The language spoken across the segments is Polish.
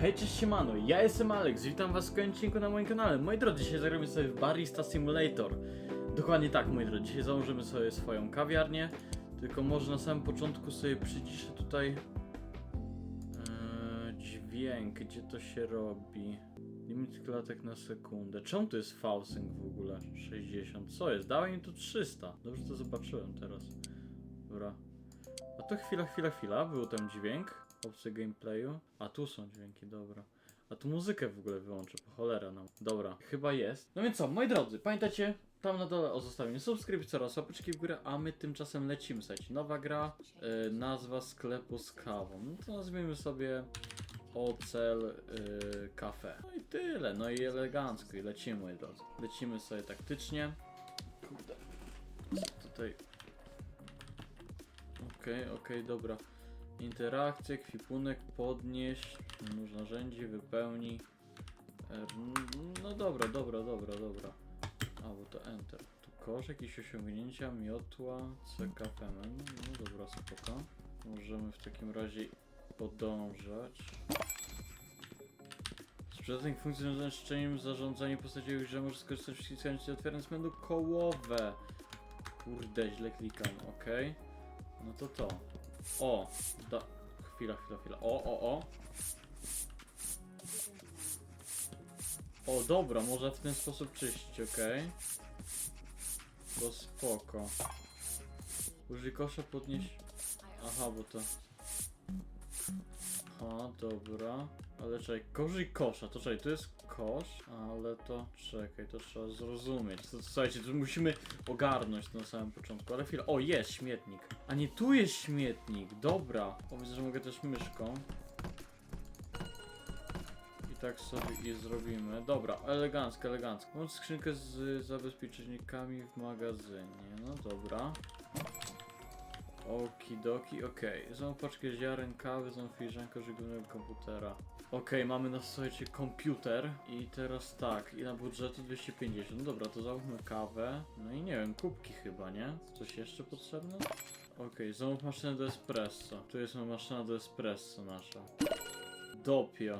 Hej, cześć siemano, ja jestem Alex, witam was w kolejnym na moim kanale. Moi drodzy, dzisiaj zagramy sobie w Barista Simulator. Dokładnie tak, moi drodzy, dzisiaj założymy sobie swoją kawiarnię. Tylko może na samym początku sobie przyciszę tutaj eee, dźwięk, gdzie to się robi. Limit klatek na sekundę. Czemu to jest falsing w ogóle? 60. Co jest? Dałem mi tu 300. Dobrze to zobaczyłem teraz. Dobra. A to chwila, chwila, chwila. Był tam dźwięk. Opcje gameplayu. A tu są dźwięki, dobra. A tu muzykę w ogóle wyłączę, po cholera no. Dobra, chyba jest. No więc co, moi drodzy, pamiętacie? Tam na dole o zostawieniu subskrypcji oraz łapeczki w górę, a my tymczasem lecimy. Słuchajcie, nowa gra, e, nazwa sklepu z kawą. No to nazwijmy sobie Ocel y, Cafe. No i tyle, no i elegancko i lecimy, moi drodzy. Lecimy sobie taktycznie. Kurde. Tutaj. Okej, okej, dobra. Interakcje, kwipunek, podnieść, nóż narzędzi, wypełnij. Er, No dobra, dobra, dobra, dobra. A, bo to Enter. Tu kosz, jakieś osiągnięcia, miotła, CKPM. No dobra, spoko. Możemy w takim razie podążać. Sprzedaż funkcji z życzeniem zarządzania postacią, że może skorzystać z wszystkich otwierając menu kołowe. Kurde, źle klikam, okej. No to to. O, da... Chwila, chwila, chwila. O, o, o. O, dobra, można w ten sposób czyścić, okej. To spoko. Użyj kosza podnieść... Aha, bo to... Aha, dobra. Ale czekaj, korzy kosza, to czekaj, to jest kosz, ale to czekaj, to trzeba zrozumieć. To, słuchajcie, to musimy ogarnąć to na samym początku, ale chwila. O, jest śmietnik. A nie tu jest śmietnik, dobra. O, że mogę też myszką. I tak sobie i zrobimy. Dobra, elegancko, elegancko. Mam skrzynkę z zabezpiecznikami w magazynie. No dobra. Okidoki, okej. Są paczkę ziaren, kawy, są filiżanka żeglownego komputera. Okej, mamy na słuchajcie komputer i teraz tak, i na budżetu 250. No dobra, to załóżmy kawę. No i nie wiem, kubki chyba, nie? Coś jeszcze potrzebne? Okej, zamów maszynę do espresso. Tu jest maszyna do espresso nasza. Dopio.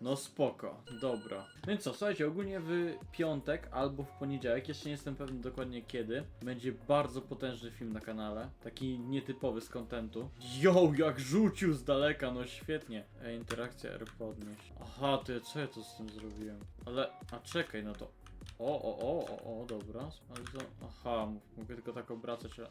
No spoko, dobra. No i co, słuchajcie, ogólnie w piątek albo w poniedziałek, jeszcze nie jestem pewny dokładnie kiedy, będzie bardzo potężny film na kanale. Taki nietypowy z kontentu. Yo, jak rzucił z daleka, no świetnie. E, interakcja R podnieść. Aha, ja, co ja to z tym zrobiłem? Ale, a czekaj, no to... O, o, o, o, o, dobra. Ale aha, mogę tylko tak obracać, a...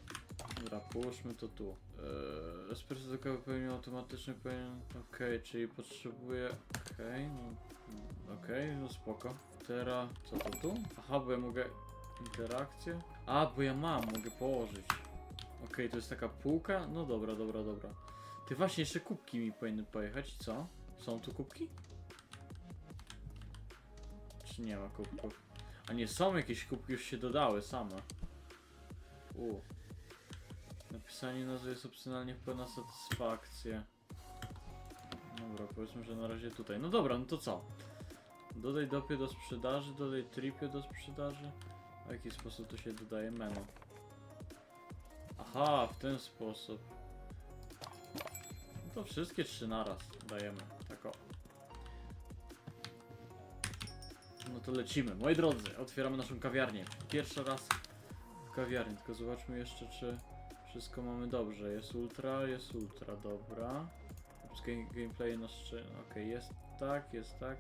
Dobra, połóżmy to tu. Eee, espresso do kawy pełni automatyczny pełen. Okej, czyli potrzebuję. Okej, no. mm, Okej, no spoko. Teraz co to tu? Aha, bo ja mogę. Interakcję. A, bo ja mam, mogę położyć. Okej, to jest taka półka. No dobra, dobra, dobra. Ty właśnie jeszcze kubki mi powinny pojechać, co? Są tu kubki? Czy nie ma kubków? A nie, są jakieś kubki, już się dodały same. U. Napisanie nazwy jest opcjonalnie w pełna satysfakcję. Dobra, powiedzmy, że na razie tutaj. No dobra, no to co? Dodaj dopie do sprzedaży, dodaj tripie do sprzedaży. W jaki sposób to się dodaje menu? Aha, w ten sposób. No to wszystkie trzy naraz dajemy. Tak o. No to lecimy. Moi drodzy, otwieramy naszą kawiarnię. Pierwszy raz w kawiarni, tylko zobaczmy jeszcze, czy wszystko mamy dobrze. Jest ultra, jest ultra, dobra. Game, gameplay na szczy... Okej, jest tak, jest tak.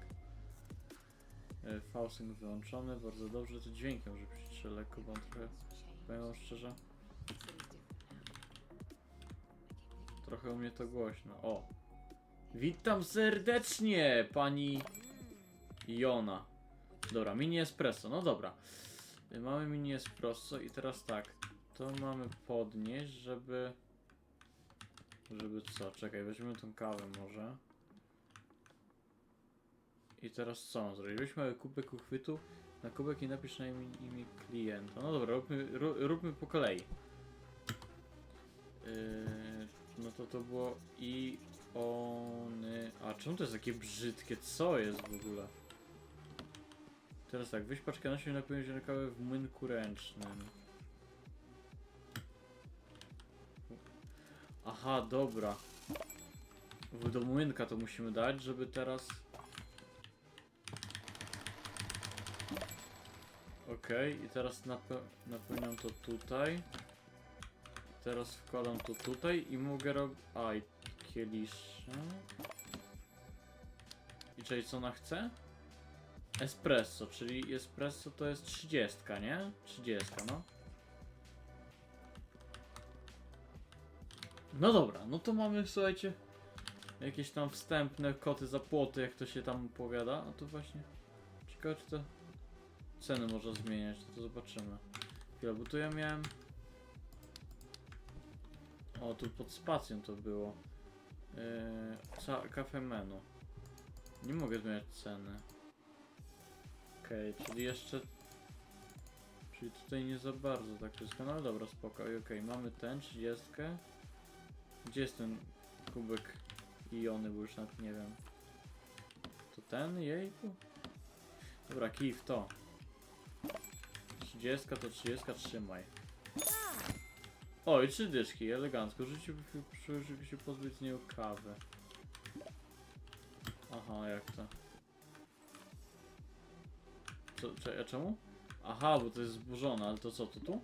E, Falsing wyłączony, bardzo dobrze. To dźwiękiem, że przyciszę lekko, bo on trochę, powiem szczerze, trochę u mnie to głośno. O! Witam serdecznie, pani Jona. Dobra, mini espresso, no dobra. Y, Mamy mini espresso i teraz tak. To mamy podnieść, żeby... Żeby co? Czekaj, weźmiemy tą kawę może. I teraz co? Weźmy kubek uchwytu na kubek i napisz na imię, imię klienta. No dobra, róbmy, ró- róbmy po kolei. Yy, no to to było i ony... A czemu to jest takie brzydkie? Co jest w ogóle? Teraz tak, napłynie się na kawę w młynku ręcznym. Aha, dobra. W do młynka to musimy dać, żeby teraz... Okej, i teraz nape napełniam to tutaj. Teraz wkładam to tutaj i mogę robić... A, i kielisze... I czyli co ona chce? Espresso, czyli espresso to jest 30, nie? 30, no. No dobra, no to mamy, słuchajcie, jakieś tam wstępne koty za płoty, jak to się tam powiada. A to właśnie, ciekawe czy to ceny można zmieniać, to, to zobaczymy. Chwila, bo tu ja miałem... O, tu pod spacją to było. Yy, ca- kafe menu. Nie mogę zmieniać ceny. Okej, czyli jeszcze... Czyli tutaj nie za bardzo tak wszystko, no ale dobra, spoko, okej, mamy ten, 30. Gdzie jest ten kubek iony, bo już nawet nie wiem. To ten, jejku? Dobra, kij w to. 30 to 30, trzymaj. Oj, trzy dyszki, elegancko. Życiu żeby się pozbyć z niego kawy. Aha, jak to? Co, cze, a czemu? Aha, bo to jest zburzone, ale to co, to tu?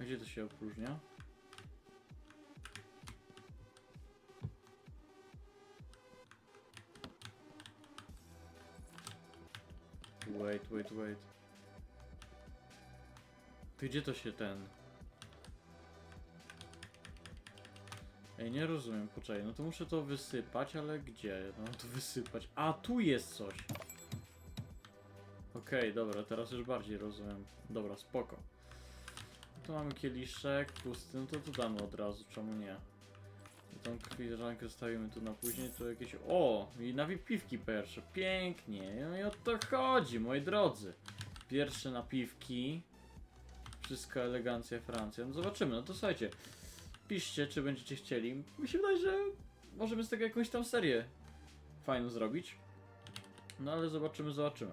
Gdzie to się opróżnia? Wait, wait, wait. Ty gdzie to się ten? Ej, nie rozumiem, poczekaj, no to muszę to wysypać, ale gdzie? No to wysypać. A, tu jest coś! Okej, dobra, teraz już bardziej rozumiem. Dobra, spoko. Tu mamy kieliszek pusty, no to to damy od razu, czemu nie? Tą filiżankę zostawimy tu na później, tu jakieś... O! I napiwki pierwsze, pięknie! No i o to chodzi, moi drodzy. Pierwsze napiwki. Wszystko elegancja Francja. No zobaczymy, no to słuchajcie. Piszcie, czy będziecie chcieli. Mi się wydaje, że możemy z tego jakąś tam serię fajną zrobić. No ale zobaczymy, zobaczymy.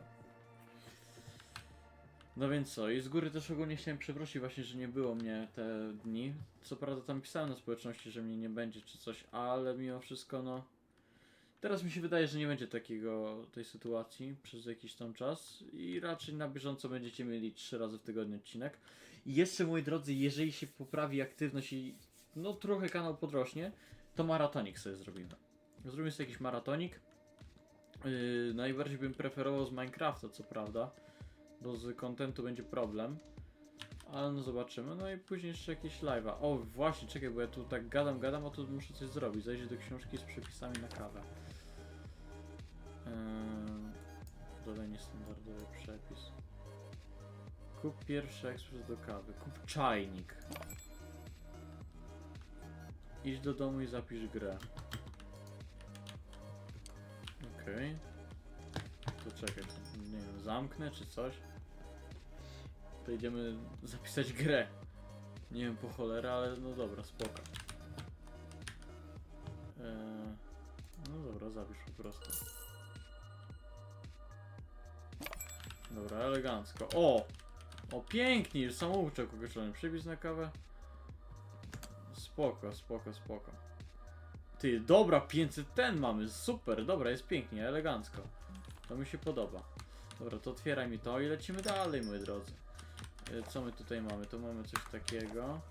No więc co, i z góry też ogólnie chciałem przeprosić właśnie, że nie było mnie te dni. Co prawda tam pisałem na społeczności, że mnie nie będzie czy coś, ale mimo wszystko no... Teraz mi się wydaje, że nie będzie takiego, tej sytuacji przez jakiś tam czas i raczej na bieżąco będziecie mieli trzy razy w tygodniu odcinek. I jeszcze moi drodzy, jeżeli się poprawi aktywność i no trochę kanał podrośnie, to maratonik sobie zrobimy. Zrobimy sobie jakiś maratonik. Yy, najbardziej bym preferował z Minecrafta, co prawda bo z kontentu będzie problem. Ale no zobaczymy. No i później jeszcze jakieś live'a. O, właśnie, czekaj, bo ja tu tak gadam, gadam, a tu muszę coś zrobić. Zajrzeć do książki z przepisami na kawę. Eee, dodaj niestandardowy przepis. Kup pierwszy ekspres do kawy. Kup czajnik. Idź do domu i zapisz grę. Okej. To czekaj, nie zamknę czy coś? To idziemy zapisać grę. Nie wiem po cholerę, ale no dobra, spoko. Eee, no dobra, zapisz po prostu. Dobra, elegancko. O! O, pięknie! Już samouczek określony. Przepis na kawę. Spoko, spoko, spoko. Ty, dobra, 500 ten mamy, super, dobra, jest pięknie, elegancko. To mi się podoba. Dobra, to otwieraj mi to i lecimy dalej, moi drodzy. E, Co my tutaj mamy? Tu mamy coś takiego.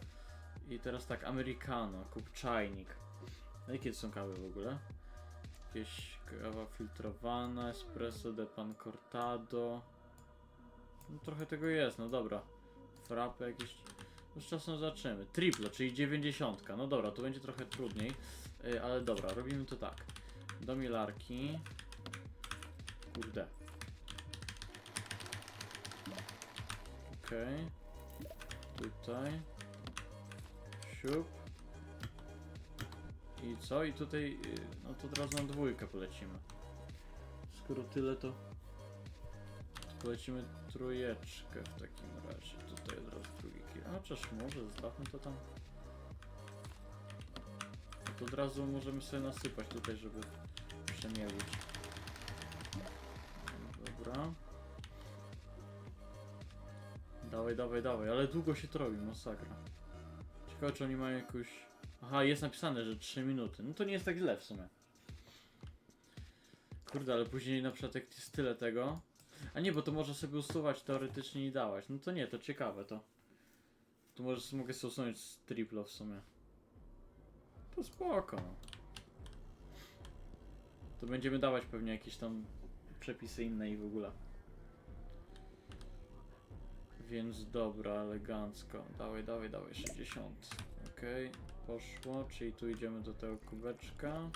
I teraz tak, americano, kup czajnik. No jakie to są kawy w ogóle? Jakieś kawa filtrowana, espresso de pan cortado. No trochę tego jest, no dobra. Frappe jakieś... No z czasem zaczniemy. Triplo, czyli 90. No dobra, to będzie trochę trudniej. E, Ale dobra, robimy to tak. Do milarki. Kurde. Okej. Tutaj. Siup. I co? I tutaj, y, no to od razu na dwójkę polecimy. Skoro tyle, to polecimy trójeczkę w takim razie. Tutaj od razu drugi kill. A chociaż może zostawmy to tam. No to od razu możemy sobie nasypać tutaj, żeby przemielić. Dobra. Dawaj, dawaj, dawaj, ale długo się to robi, masakra. Ciekawe, czy oni mają jakąś... Aha, jest napisane, że 3 minuty. No to nie jest tak źle w sumie. Kurde, ale później na przykład jak jest tyle tego... A nie, bo to można sobie usuwać teoretycznie i dawać. No to nie, to ciekawe to. Tu może mogę sobie usunąć z triplo w sumie. To spoko. no. To będziemy dawać pewnie jakieś tam przepisy inne i w ogóle. Więc dobra, elegancko. Dawaj, dawaj, dawaj, 60. Okej, poszło, czyli tu idziemy do tego kubeczka.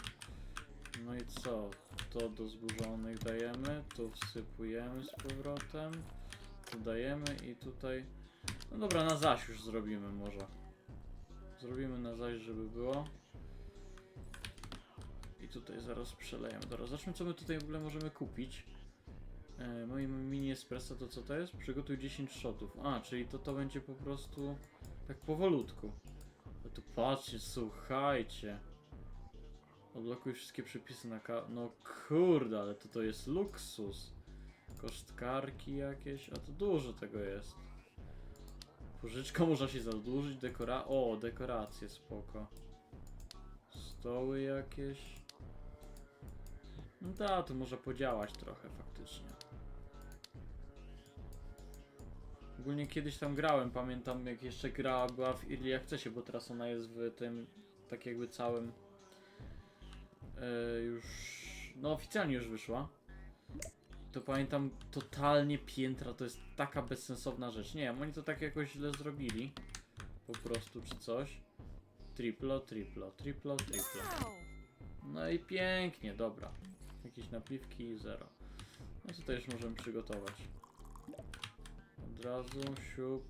No i co? To do zburzonych dajemy, tu wsypujemy z powrotem, tu dajemy i tutaj... No dobra, na zaś już zrobimy może. Zrobimy na zaś, żeby było. I tutaj zaraz przelejemy. Dobra, zobaczmy co my tutaj w ogóle możemy kupić. E, mini espresso to co to jest? Przygotuj 10 shotów. A, czyli to to będzie po prostu tak powolutku. No tu patrzcie, słuchajcie. Odblokuj wszystkie przepisy na ka... No kurde, ale to to jest luksus. Kostkarki jakieś, a to dużo tego jest. Pożyczka można się zadłużyć, dekora... O, dekoracje, spoko. Stoły jakieś. No da, to może podziałać trochę faktycznie. Ogólnie kiedyś tam grałem, pamiętam jak jeszcze gra była w Early Accessie, bo teraz ona jest w tym, tak jakby całym e, już, no oficjalnie już wyszła. To pamiętam totalnie piętra, to jest taka bezsensowna rzecz. Nie wiem, oni to tak jakoś źle zrobili. Po prostu, czy coś. Triplo, triplo, triplo, triplo. No i pięknie, dobra. Jakieś napiwki i zero. No to też możemy przygotować. Od razu, siup.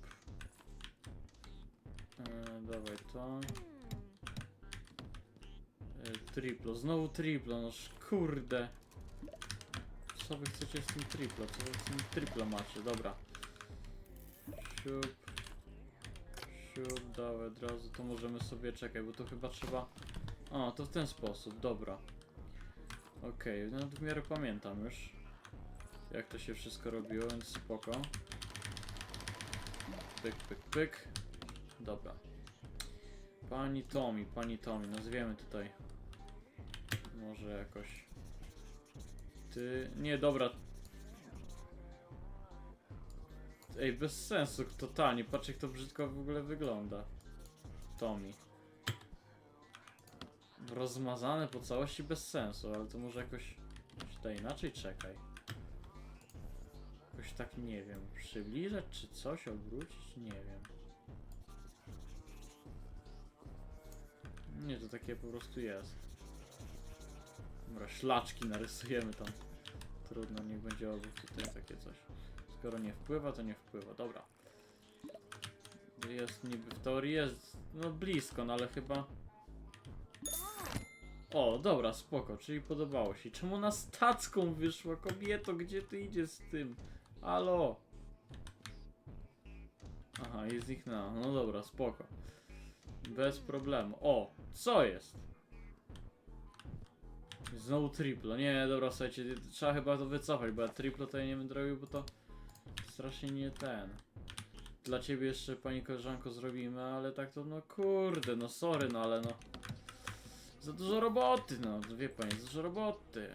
E, dawaj to. E, triplo, znowu triplo, no sz- kurde. Co wy chcecie z tym triplo? Co wy z tym triplo macie? Dobra. Siup. Siup, dawaj, od razu to możemy sobie czekać, bo to chyba trzeba... A, to w ten sposób, dobra. Okej, no w miarę pamiętam już. Jak to się wszystko robiło, więc spoko. Pyk, pyk, pyk. Dobra. Pani Tomi, pani Tomi, nazwiemy tutaj. Może jakoś. Ty. Nie, dobra. Ej, bez sensu, totalnie. Patrz, jak to brzydko w ogóle wygląda. Tomi. Rozmazane po całości bez sensu, ale to może jakoś. tutaj inaczej czekaj. Tak nie wiem. Przybliżać czy coś, obrócić? Nie wiem. Nie, to takie po prostu jest. Dobra, szlaczki narysujemy tam. Trudno, niech będzie obok tutaj takie coś. Skoro nie wpływa, to nie wpływa. Dobra. Jest niby w teorii jest no blisko, no ale chyba. O, dobra, spoko, czyli podobało się. Czemu na stacką wyszła kobieto? Gdzie ty idziesz z tym? Halo? Aha, ich na. No dobra, spoko. Bez problemu. O, co jest? Znowu triplo. Nie, dobra, słuchajcie, trzeba chyba to wycofać, bo ja triplo to ja nie będę robił, bo to strasznie nie ten. Dla ciebie jeszcze, pani koleżanko, zrobimy, ale tak to, no kurde, no sorry, no ale no. Za dużo roboty, no, wie pani, za dużo roboty.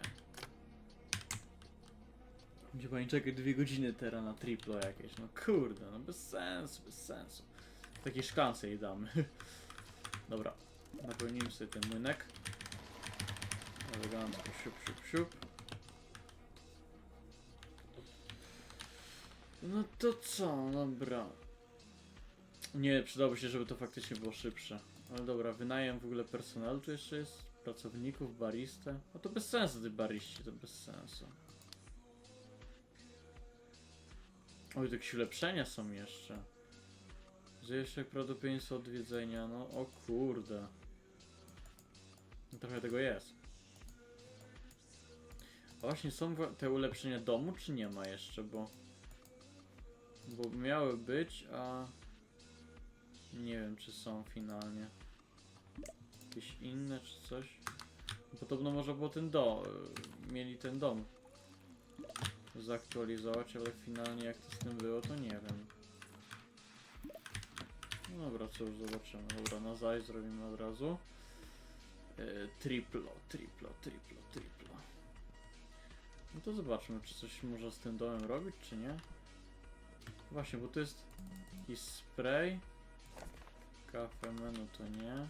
Będzie pani czekać dwie godziny teraz na triplo jakieś, no kurde, no bez sensu, bez sensu. Takiej szklance jej damy. Dobra, napełnijmy sobie ten młynek. Elegancko, siup, siup, siup. No to co, dobra. Nie, przydałoby się, żeby to faktycznie było szybsze. Ale dobra, wynajem w ogóle personelu tu jeszcze jest? Pracowników, baristę? No to bez sensu, ty bariści, to bez sensu. Oj, jakieś ulepszenia są jeszcze. Zwiększaj prawdopodobieństwo odwiedzenia, no o kurde. No Trochę tego jest. A właśnie są te ulepszenia domu, czy nie ma jeszcze, bo... Bo miały być, a... Nie wiem, czy są finalnie. Jakieś inne, czy coś? Podobno można było ten dom... Mieli ten dom zaktualizować, ale finalnie jak to z tym było, to nie wiem. No dobra, co już zobaczymy. Dobra, na zaj zrobimy od razu. Yy, triplo, triplo, triplo, triplo. No to zobaczmy, czy coś można z tym domem robić, czy nie. Właśnie, bo to jest jakiś spray. Kafe menu to nie.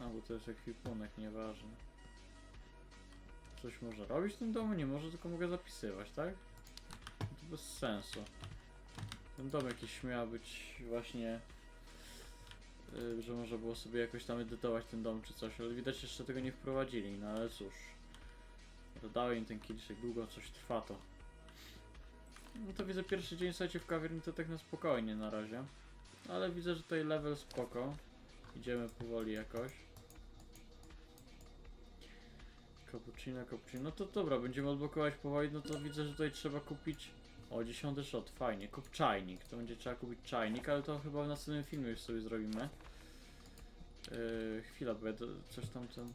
A, bo to jest ekwipunek, nieważne. Coś może robić w tym domu? Nie może, tylko mogę zapisywać, tak? To bez sensu. Ten dom jakiś miał być właśnie... y, że można było sobie jakoś tam edytować ten dom czy coś, ale widać jeszcze tego nie wprowadzili, no ale cóż. Dodałem im ten kieliszek, długo coś trwa to. No to widzę pierwszy dzień słuchajcie w kawiarni to tak na spokojnie na razie. Ale widzę, że tutaj level spoko. Idziemy powoli jakoś. Cappuccino, cappuccino. No to dobra, będziemy odblokować powoli, no to widzę, że tutaj trzeba kupić... O, dziesiąty shot, fajnie. Kup czajnik. To będzie trzeba kupić czajnik, ale to chyba w następnym filmie już sobie zrobimy. Yy, chwila, bo ja do, coś tam ten...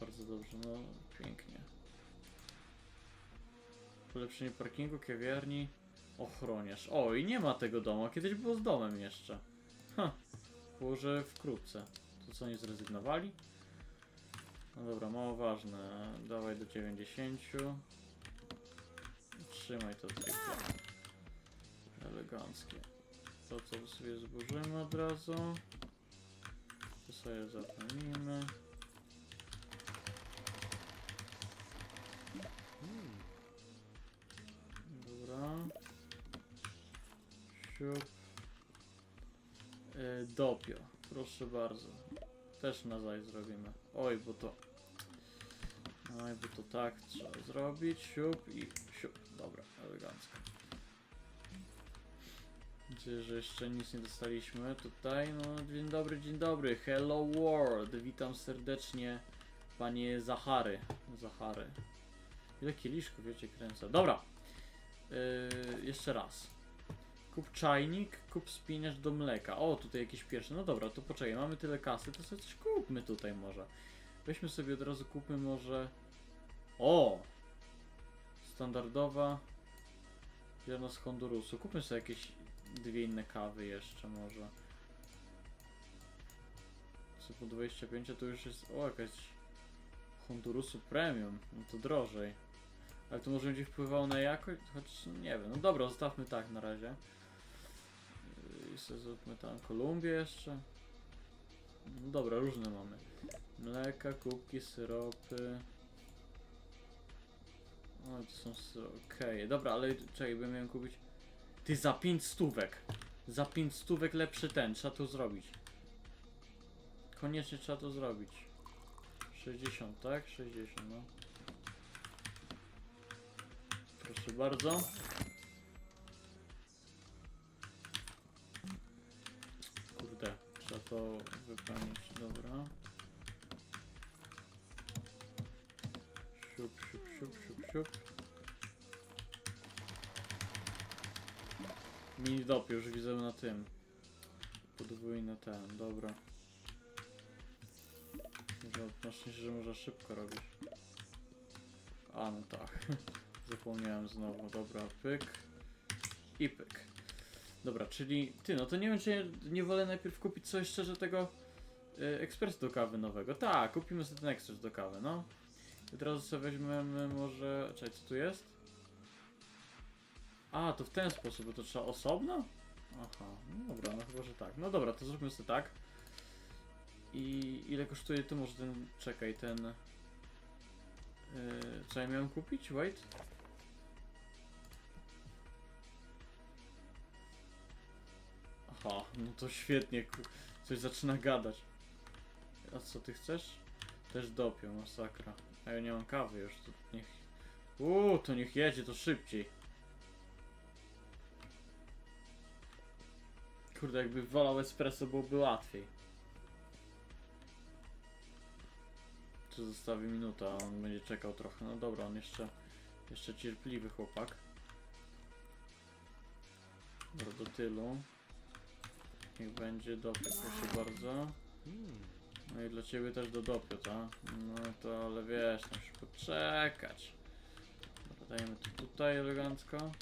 Bardzo dobrze, no pięknie. Polepszenie parkingu, kawiarni, ochroniarz. O, i nie ma tego domu, kiedyś było z domem jeszcze. Ha, położę wkrótce. To co, nie zrezygnowali? No dobra, mało ważne. Dawaj do 90. Trzymaj to tylko. Eleganckie. To co sobie zburzymy od razu. To sobie zapełnimy. Dobra. Siup. Yy, dopio. Proszę bardzo. Też na zaj zrobimy. Oj, bo to... Oj, bo to tak trzeba zrobić. Siup i siup. Dobra, elegancko. Myślę, że jeszcze nic nie dostaliśmy tutaj. No, dzień dobry, dzień dobry. Hello world. Witam serdecznie panie Zachary. Zachary. Ile kieliszków, wiecie, kręcę. Dobra. Yy, jeszcze raz. Kup czajnik, kup spinacz do mleka. O, tutaj jakieś pierwsze. No dobra, to poczekaj, mamy tyle kasy, to sobie coś kupmy tutaj może. Weźmy sobie od razu, kupmy może... O! Standardowa ziarno z Hondurusu. Kupmy sobie jakieś dwie inne kawy jeszcze może. Co po 25 to już jest... O, jakaś Hondurusu Premium. No to drożej. Ale to może będzie wpływało na jakość? Choć nie wiem. No dobra, zostawmy tak na razie. I zróbmy tam Kolumbię jeszcze. No dobra, różne mamy. Mleka, kubki, syropy. O, to są syropy. Okej, dobra, ale czekaj, bym miał kupić. Ty za 5 stówek. Za 5 stówek lepszy ten, trzeba to zrobić. Koniecznie trzeba to zrobić. 60, tak? 60, no. Proszę bardzo. Trzeba to wypełnić, dobra. Siup, siup, siup, siup, siup. Mini dop już widzę na tym. Podwójny ten, dobra. Może na szczęście, że można szybko robić. A no tak. Zapomniałem znowu, dobra, pyk i pyk. Dobra, czyli ty, no to nie wiem, czy nie wolę najpierw kupić coś szczerze tego y, ekspres do kawy nowego. Tak, kupimy sobie ten ekspres do kawy, no. I od razu sobie weźmiemy może, czekaj, co tu jest? A, to w ten sposób, bo to trzeba osobno? Aha, no dobra, no chyba, że tak. No dobra, to zróbmy sobie tak. I ile kosztuje tu może ten, czekaj, ten... Yy, ja miałem kupić? Wait. No to świetnie, ku- coś zaczyna gadać. A co ty chcesz? Też dopią, masakra. A ja nie mam kawy już, to niech... Uuu, to niech jedzie, to szybciej. Kurde, jakby wolał espresso byłoby łatwiej. Czy zostawi minutę, a on będzie czekał trochę. No dobra, on jeszcze... Jeszcze cierpliwy chłopak. Dobra, do tylu. Niech będzie dopio, proszę bardzo. No i dla ciebie też do dopio, tak? No to ale wiesz, musisz poczekać. Dajemy to tutaj elegancko.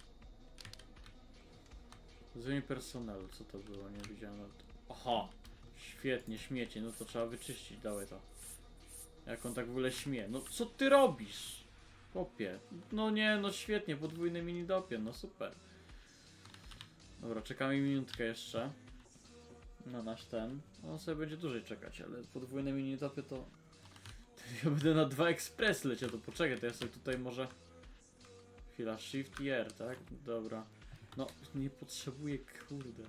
Zwolnienie personelu, co to było? Nie widziałem nawet. Aha! Świetnie, śmiecie, no to trzeba wyczyścić, dałe to. Jak on tak w ogóle śmie. No co ty robisz? Chłopie. No nie, no świetnie, podwójny mini dopier, no super. Dobra, czekamy minutkę jeszcze. Na nasz ten. On sobie będzie dłużej czekać, ale podwójne mini dopy to... Ja będę na dwa ekspres leciał, to poczekaj, to ja sobie tutaj może... Chwila, shift i R, tak? Dobra. No, nie potrzebuję, kurde.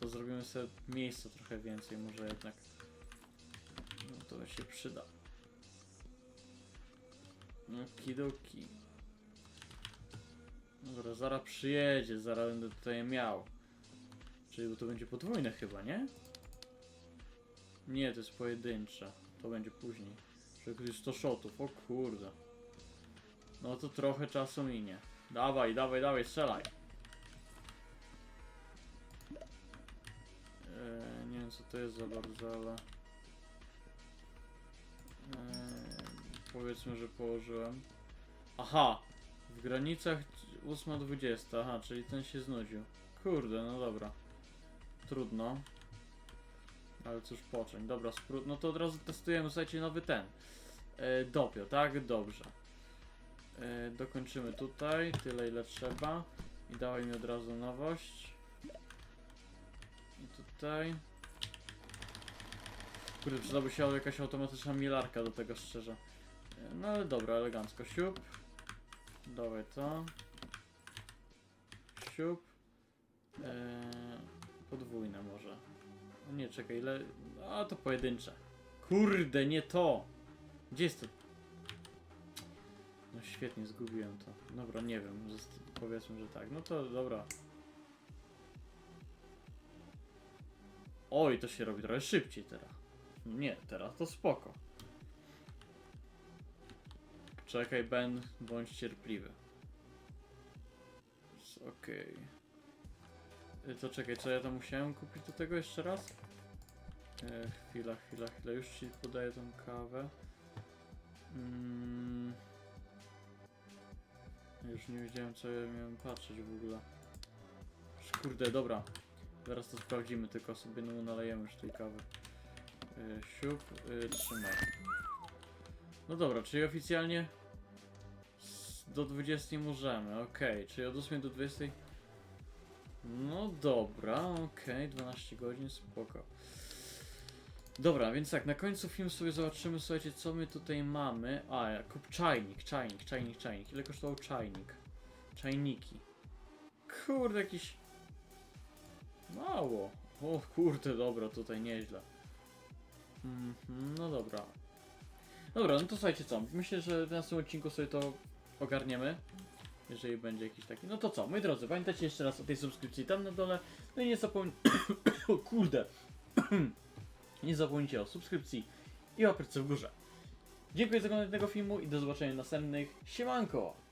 To zrobimy sobie miejsca trochę więcej, może jednak. No to się przyda. No kidoki. Dobra, zaraz przyjedzie, zaraz będę tutaj miał. Czyli to będzie podwójne chyba, nie? Nie, to jest pojedyncze. To będzie później. Że jest 100 shotów, o kurde. No to trochę czasu minie. Dawaj, dawaj, dawaj, strzelaj. Eee, nie wiem co to jest za bardzo, ale... Eee, powiedzmy, że położyłem. Aha! W granicach 8.20, aha, czyli ten się znudził. Kurde, no dobra. Trudno. Ale cóż począć. Dobra, spró- no to od razu testujemy, słuchajcie, nowy ten. E, dopio, tak? Dobrze. E, dokończymy tutaj, tyle ile trzeba. I dawaj mi od razu nowość. I tutaj. Kurde, przydałaby się jakaś automatyczna milarka do tego szczerze. E, No ale dobra, elegancko. Siup. Dawaj to. Siup. E, podwójne może. O nie, czekaj, ile... A, to pojedyncze. Kurde, nie to! Gdzie jest to? No świetnie, zgubiłem to. Dobra, nie wiem, powiedzmy, że tak. No to dobra. Oj, to się robi trochę szybciej teraz. Nie, teraz to spoko. Czekaj, Ben, bądź cierpliwy. Okej. Y, To czekaj, co ja tam musiałem kupić do tego jeszcze raz? E, chwila, chwila, chwila, już ci podaję tą kawę. Mm. Już nie wiedziałem co ja miałem patrzeć w ogóle. Kurde, dobra. Zaraz to sprawdzimy, tylko sobie no, nalejemy już tej kawy. Yy, siup, yy, trzymaj. No dobra, czyli oficjalnie do 20 możemy, okej. Czyli od 8 do 20. No dobra, okej, 12 godzin, spoko. Dobra, więc tak, na końcu filmu sobie zobaczymy, słuchajcie, co my tutaj mamy. A, kup czajnik, czajnik, czajnik, czajnik. Ile kosztował czajnik? Czajniki. Kurde, jakiś... Mało. O kurde, dobra, tutaj nieźle. Mhm, no dobra. Dobra, no to słuchajcie co, myślę, że w następnym odcinku sobie to ogarniemy. Jeżeli będzie jakiś taki. No to co, moi drodzy, pamiętajcie jeszcze raz o tej subskrypcji tam na dole. No i nie zapomnijcie. o kurde. nie zapomnijcie o subskrypcji i łapce w górze. Dziękuję za oglądanie tego filmu i do zobaczenia następnych. Siemanko!